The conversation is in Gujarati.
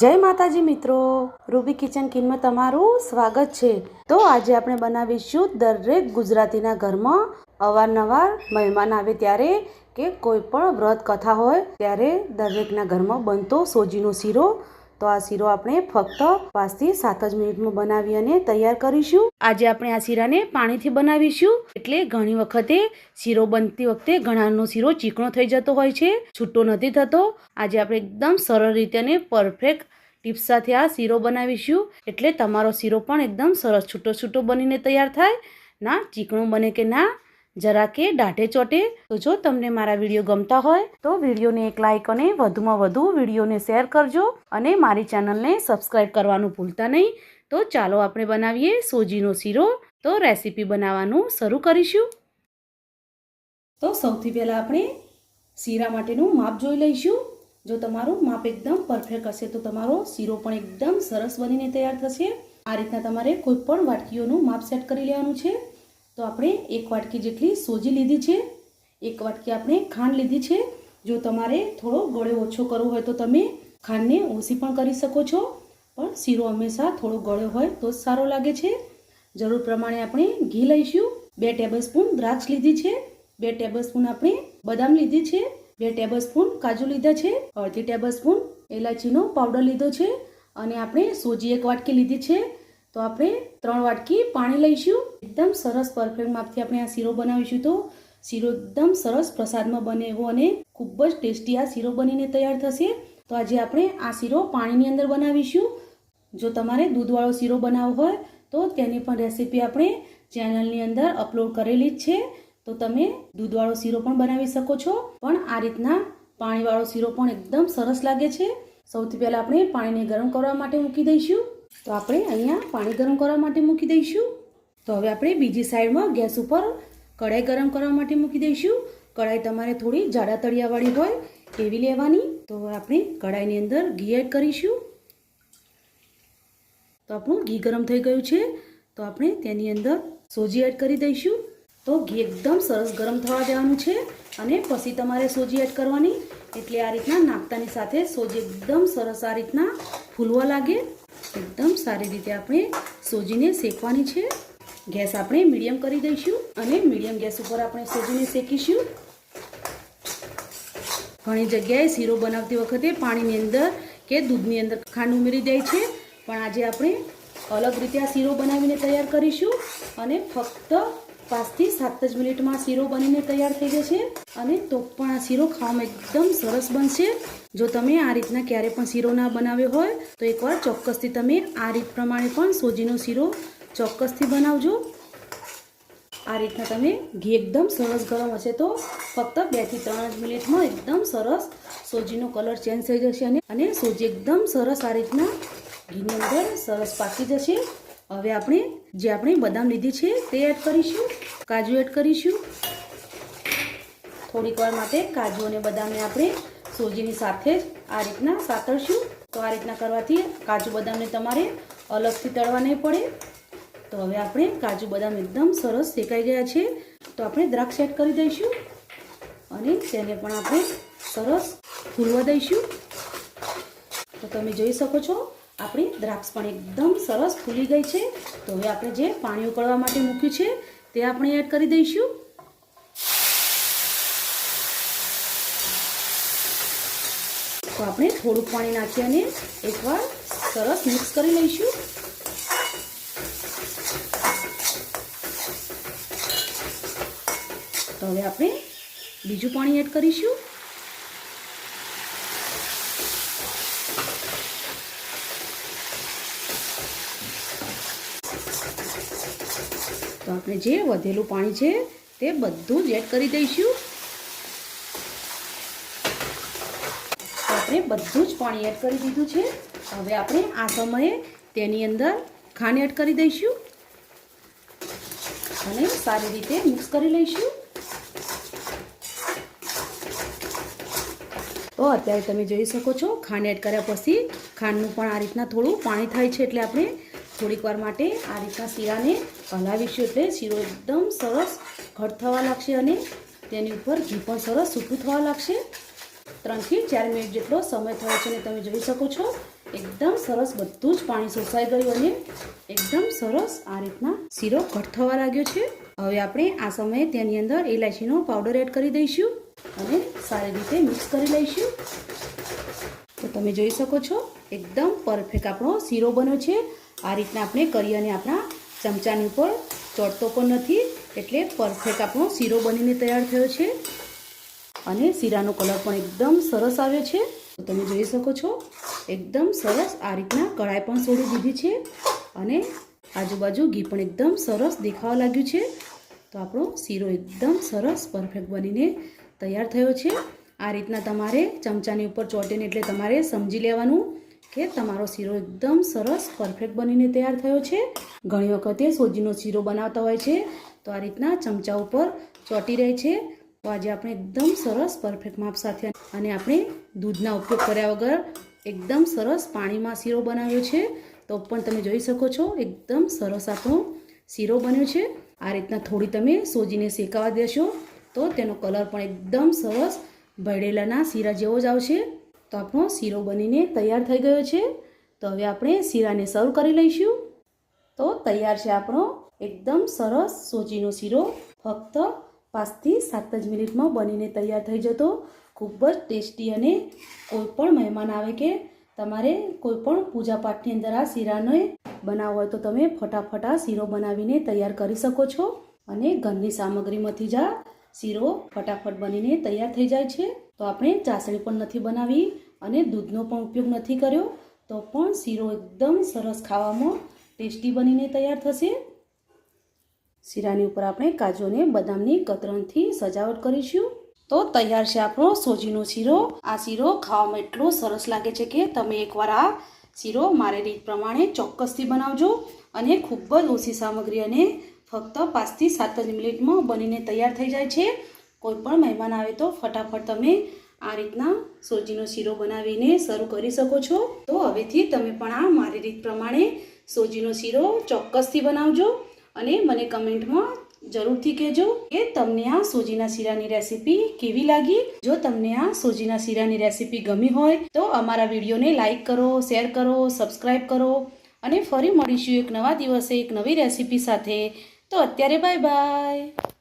જય માતાજી મિત્રો, રૂબી કિચન કિનમાં તમારું સ્વાગત છે. તો આજે આપણે બનાવીશું દરેક ગુજરાતીના ઘરમાં અવારનવાર મહેમાન આવે ત્યારે કે કોઈ પણ વ્રત કથા હોય, ત્યારે દરેકના ઘરમાં બનતો સોજીનો શીરો તો આ શીરો આપણે ફક્ત પાંચથી સાત જ મિનિટમાં બનાવી અને તૈયાર કરીશું. આજે આપણે આ શીરાને પાણીથી બનાવીશું. એટલે ઘણી વખતે શીરો બનતી વખતે ઘણાનો શીરો ચીકણો થઈ જતો હોય છે, છૂટો નથી થતો. આજે આપણે એકદમ સરળ રીતે અને પરફેક્ટ ટીપ્સ સાથે આ શીરો બનાવીશું. એટલે તમારો શીરો પણ એકદમ સરસ છૂટો છૂટો બનીને તૈયાર થાય. ના ચીકણો બને કે ના જરા કે દાઢે ચોટે. તો જો તમને મારા વીડિયો ગમતા હોય, તો વિડીયોને એક લાઇક અને વધુમાં વધુ વિડીયોને શેર કરજો અને મારી ચેનલને સબસ્ક્રાઈબ કરવાનું ભૂલતા નહીં. તો ચાલો આપણે બનાવીએ સોજીનો શીરો. તો રેસીપી બનાવવાનું શરૂ કરીશું. તો સૌથી પહેલાં આપણે શીરા માટેનું માપ જોઈ લઈશું. જો તમારું માપ એકદમ પરફેક્ટ હશે, તો તમારો શીરો પણ એકદમ સરસ બનીને તૈયાર થશે. આ રીતના તમારે કોઈ પણ વાટકીઓનું માપ સેટ કરી લેવાનું છે. તો આપણે એક વાટકી જેટલી સોજી લીધી છે, એક વાટકી આપણે ખાંડ લીધી છે. જો તમારે થોડો ગળ્યો ઓછો કરવો હોય તો તમે ખાંડને ઓછી પણ કરી શકો છો, પણ શીરો હંમેશા થોડો ગળ્યો હોય તો જ સારો લાગે છે. જરૂર પ્રમાણે આપણે ઘી લઈશું. બે ટેબલસ્પૂન દ્રાક્ષ લીધી છે. બે ટેબલ સ્પૂન આપણે બદામ લીધી છે. બે ટેબલસ્પૂન કાજુ લીધા છે. અડધી ટેબલ સ્પૂન એલાચીનો પાવડર લીધો છે. અને આપણે સોજી એક વાટકી લીધી છે. તો આપણે ત્રણ વાટકી પાણી લઈશું. એકદમ સરસ પરફેક્ટ માપથી આપણે આ શીરો બનાવીશું તો શીરો એકદમ સરસ પ્રસાદમાં બને એવો અને ખૂબ જ ટેસ્ટી આ શીરો બનીને તૈયાર થશે. તો આજે આપણે આ શીરો પાણીની અંદર બનાવીશું. જો તમારે દૂધવાળો શીરો બનાવવો હોય તો તેની પણ રેસીપી આપણે ચેનલની અંદર અપલોડ કરેલી જ છે. તો તમે દૂધવાળો શીરો પણ બનાવી શકો છો. પણ આ રીતના પાણીવાળો શીરો પણ એકદમ સરસ લાગે છે. સૌથી પહેલાં આપણે પાણીને ગરમ કરવા માટે મૂકી દઈશું. તો આપણે અહીંયા પાણી ગરમ કરવા માટે મૂકી દઈશું. તો હવે આપણે બીજી સાઈડમાં ગેસ ઉપર કઢાઈ ગરમ કરવા માટે મૂકી દઈશું. કઢાઈ તમારે થોડી જાડા તળિયાવાળી હોય એવી લેવાની. તો આપણે કઢાઈની અંદર ઘી એડ કરીશું. તો આપણું ઘી ગરમ થઈ ગયું છે. તો આપણે તેની અંદર સોજી એડ કરી દઈશું. તો ઘી એકદમ સરસ ગરમ થવા દેવાનું છે અને પછી તમારે સોજી એડ કરવાની. એટલે આ રીતના નાખતાની સાથે સોજી એકદમ સરસ આ રીતના ફૂલવા લાગે. એકદમ સારી રીતે આપણે સોજીને શેકવાની છે. ગેસ આપણે મીડિયમ કરી દઈશું અને મીડિયમ ગેસ ઉપર આપણે સોજીને શેકીશું. ઘણી જગ્યાએ શીરો બનાવતી વખતે પાણીની અંદર કે દૂધની અંદર ખાંડ ઉમેરી દે છે. પણ આજે આપણે અલગ રીતે આ શીરો બનાવીને તૈયાર કરીશું અને ફક્ત પાંચથી સાત જ મિનિટમાં શીરો બનીને તૈયાર થઈ જશે અને તો પણ આ શીરો ખાવામાં એકદમ સરસ બનશે. જો તમે આ રીતના ક્યારે પણ શીરો ના બનાવ્યો હોય, તો એકવાર ચોક્કસથી તમે આ રીત પ્રમાણે પણ સોજીનો શીરો ચોક્કસથી બનાવજો. આ રીતના તમે ઘી એકદમ સરસ ગરમ હશે તો ફક્ત બેથી ત્રણ જ મિનિટમાં એકદમ સરસ સોજીનો કલર ચેન્જ થઈ જશે અને અને સોજી એકદમ સરસ આ રીતના ઘીની અંદર સરસ પાકી જશે. હવે આપણે જે આપણે બદામ લીધી છે, તે એડ કરીશું, કાજુ એડ કરીશું. થોડીક વાર માટે કાજુ અને બદામને આપણે સોજીની સાથે જ આ રીતના સાતળશું તો આ રીતના કરવાથી કાજુ બદામને તમારે અલગથી તળવા નહીં પડે. તો હવે આપણે કાજુ બદામ એકદમ સરસ શેકાઈ ગયા છે. તો આપણે દ્રાક્ષ એડ કરી દઈશું અને તેને પણ આપણે સરસ ફૂલવા દઈશું. તો તમે જોઈ શકો છો આપણી દ્રાક્ષ પણ એકદમ સરસ ફૂલી ગઈ છે. તો હવે આપણે જે પાણી ઉકળવા માટે મૂક્યું છે, તે આપણે એડ કરી દઈશું. તો આપણે થોડુંક પાણી નાખી અને એકવાર સરસ મિક્સ કરી લઈશું. તો હવે આપણે બીજું પાણી એડ કરીશું. તો આપણે જે વધેલું પાણી છે તે બધું જ એડ કરી દઈશું. આપણે બધું જ પાણી એડ કરી દીધું છે. હવે આપણે આ સમયે તેની અંદર ખાંડ એડ કરી દઈશું. અને સારી રીતે મિક્સ કરી લઈશું. અત્યારે તમે જોઈ શકો છો, ખાંડ એડ કર્યા પછી ખાંડનું પણ આ રીતના થોડું પાણી થાય છે એટલે આપણે થોડીક વાર માટે આ રીતના શીરાને હલાવીશું. એટલે શીરો એકદમ સરસ ઘટ થવા લાગશે અને તેની ઉપર ઘી પણ સરસ સૂકું થવા લાગશે. ત્રણથી ચાર મિનિટ જેટલો સમય થયો છે અને તમે જોઈ શકો છો, એકદમ સરસ બધું જ પાણી શોષાઈ ગયું અને એકદમ સરસ આ રીતના શીરો ઘટ થવા લાગ્યો છે. હવે આપણે આ સમયે તેની અંદર ઇલાયચીનો પાવડર એડ કરી દઈશું. અને સારી રીતે મિક્સ કરી લઈશું. તો તમે જોઈ શકો છો, એકદમ પરફેક્ટ આપણો શીરો બન્યો છે. આ રીતના આપણે કરી અને આપણા ચમચાની ઉપર ચોટતો પણ નથી, એટલે પરફેક્ટ આપણો શીરો બનીને તૈયાર થયો છે. અને શીરાનો કલર પણ એકદમ સરસ આવ્યો છે. તો તમે જોઈ શકો છો, એકદમ સરસ આ રીતના કઢાઈ પણ છોડી દીધી છે. અને આજુબાજુ ઘી પણ એકદમ સરસ દેખાવા લાગ્યું છે. તો આપણો શીરો એકદમ સરસ પરફેક્ટ બનીને તૈયાર થયો છે. આ રીતના તમારે ચમચાની ઉપર ચોટીને એટલે તમારે સમજી લેવાનું કે તમારો શીરો એકદમ સરસ પરફેક્ટ બનીને તૈયાર થયો છે. ઘણી વખતે સોજીનો શીરો બનાવતા હોય છે. તો આ રીતના ચમચા ઉપર ચોટી રહે છે. તો આજે આપણે એકદમ સરસ પરફેક્ટ માપ સાથે અને આપણે દૂધના ઉપયોગ કર્યા વગર એકદમ સરસ પાણીમાં શીરો બનાવ્યો છે. તો પણ તમે જોઈ શકો છો, એકદમ સરસ આપણો શીરો બન્યો છે. આ રીતના થોડી તમે સોજીને શેકાવા દેશો. તો તેનો કલર પણ એકદમ સરસ ભળેલાના શીરા જેવો જ આવશે. તો આપણો શીરો બનીને તૈયાર થઈ ગયો છે. તો હવે આપણે શીરાને સર્વ કરી લઈશું. તો તૈયાર છે આપણો એકદમ સરસ સોજીનો શીરો. ફક્ત પાંચથી સાત જ મિનિટમાં બનીને તૈયાર થઈ જતો. ખૂબ જ ટેસ્ટી અને કોઈ પણ મહેમાન આવે કે તમારે કોઈ પણ પૂજાપાઠની અંદર આ શીરાને બનાવવો હોય તો તમે ફટાફટ આ શીરો બનાવીને તૈયાર કરી શકો છો. અને ઘરની સામગ્રીમાંથી જ આ શીરો ફટાફટ બનીને તૈયાર થઈ જાય છે. તો આપણે ચાસણી પણ નથી બનાવી અને દૂધનો પણ ઉપયોગ નથી કર્યો. તો પણ શીરો એકદમ સરસ ખાવામાં ટેસ્ટી બનીને તૈયાર થશે. શીરાની ઉપર આપણે કાજુ અને બદામની કતરણથી સજાવટ કરીશું. તો તૈયાર છે આપણો સોજીનો શીરો. આ શીરો ખાવામાં એટલો સરસ લાગે છે કે તમે એકવાર આ શીરો મારી રીત પ્રમાણે ચોક્કસથી બનાવજો અને ખૂબ જ ઓછી સામગ્રી અને ફક્ત પાંચથી સાત જ મિનિટમાં બનીને તૈયાર થઈ જાય છે. કોઈ પણ મહેમાન આવે તો ફટાફટ તમે આ રીતના સોજીનો શીરો બનાવીને શરૂ કરી શકો છો. તો હવેથી તમે પણ આ મારી રીત પ્રમાણે સોજીનો શીરો ચોક્કસથી બનાવજો અને મને કમેન્ટમાં જરૂરથી કહેજો કે તમને આ સોજીના શીરાની રેસીપી કેવી લાગી? જો તમને આ સોજીના શીરાની રેસીપી ગમી હોય તો અમારા વિડીયોને લાઈક કરો, શેર કરો, સબસ્ક્રાઈબ કરો અને ફરી મળીશું એક નવા દિવસે એક નવી રેસીપી સાથે. તો અત્યારે બાય બાય.